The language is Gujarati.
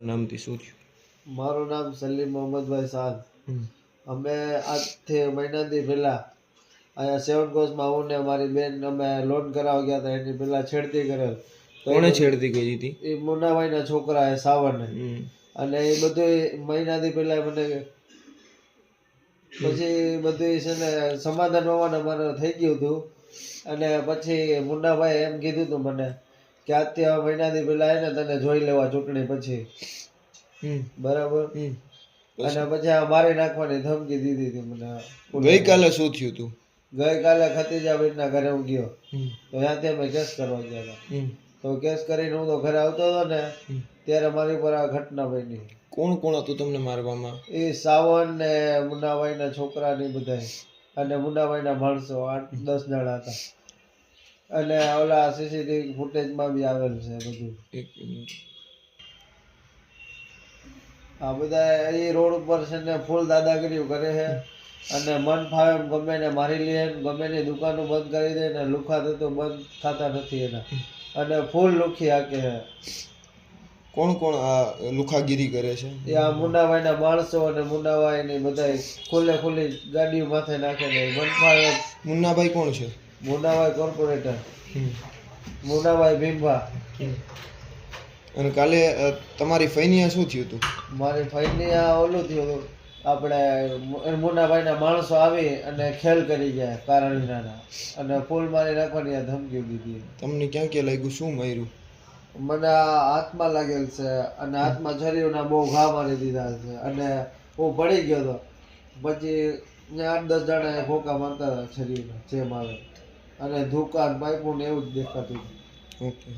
નામથી શું થયું? મારું નામ સલીમ મોહમ્મદભાઈ સાદ અમે આજથી મહિનાથી પહેલાં અહીંયા સેવન કોર્સમાં હું ને મારી બેન અમે લોન કરાવવા ગયા હતા એની પહેલાં છેડતી કરેલ. કોણે છેડતી કરી હતી? એ મુન્નાભાઈના છોકરા એ સાવરને. અને એ બધું મહિનાથી પહેલાં મને પછી બધું છે ને સમાધાન હોવાના મારે થઈ ગયું હતું. અને પછી મુન્નાભાઈ એમ કીધું હતું મને કે અત્યારે મહિનાથી પેલા એને તને જોઈ લેવા ચૂંટણી પછી. બરાબર? અને પછી આ મારી નાખવાની ધમકી દીધી હતી મને. ગઈકાલે શું થયું તું? ગઈકાલે ખતીજાબેનના ઘરે હું ગયો. તો ત્યાંથી અમે કેસ કરવા ગયા હતા. તો કેસ કરીને હું તો ઘરે આવતો હતો ને ત્યારે મારી પર આ ઘટના બની. કોણ કોણ હતું તમને મારવામાં? એ સાવન ને મુન્નાભાઈના છોકરા ને બધા અને મુન્નાભાઈના માણસો આઠ દસ જણા હતા. અને ઓલા સીસીટીવી ફૂટેજમાં બી આવેલ છે બધું. એક મિનિટ. આ બધા એ રોડ ઉપર છે ને ફૂલ દાદાગીરી કરે છે. અને મન ફાવે એમ ગમે ને મારી લે ગમે ને દુકાનો બંધ કરી દે ને લુખા તો બંધ થતા નથી એના. અને ફૂલ લુખી હાકે છે. કોણ કોણ આ લુખાગીરી કરે છે? એ આ મુન્નાભાઈના માણસો અને મુન્નાભાઈ ની બધા ખુલ્લે ખુલ્લી ગાડીઓ માથે નાખે ને મન ફાવે મુન્નાભાઈ કોણ છે? મુન્નાભાઈ કોર્પોરેટર મોનાભાઈ ભીમભા. અને કાલે તમારી ફૈનિયા શું થયું હતું? મારી ફૈનિયા ઓલું થયું હતું. આપણે મુ- માણસો આવી અને ખેલ કરી ગયા કારણ વિનાના અને ફૂલ મારી નાખવાની આ ધમકી દીધી. તમને ક્યાં ક્યાં લાગ્યું? શું માર્યું? મને હાથમાં લાગેલ છે અને હાથમાં શરીરના બહુ ઘા મારી દીધા છે. અને હું પડી ગયો હતો. પછી આઠ દસ જણા ફોકા મારતા હતા શરીરમાં જેમ આવે. અને ધુકાન પાઇપો ને એવું જ દેખાતું ઓકે.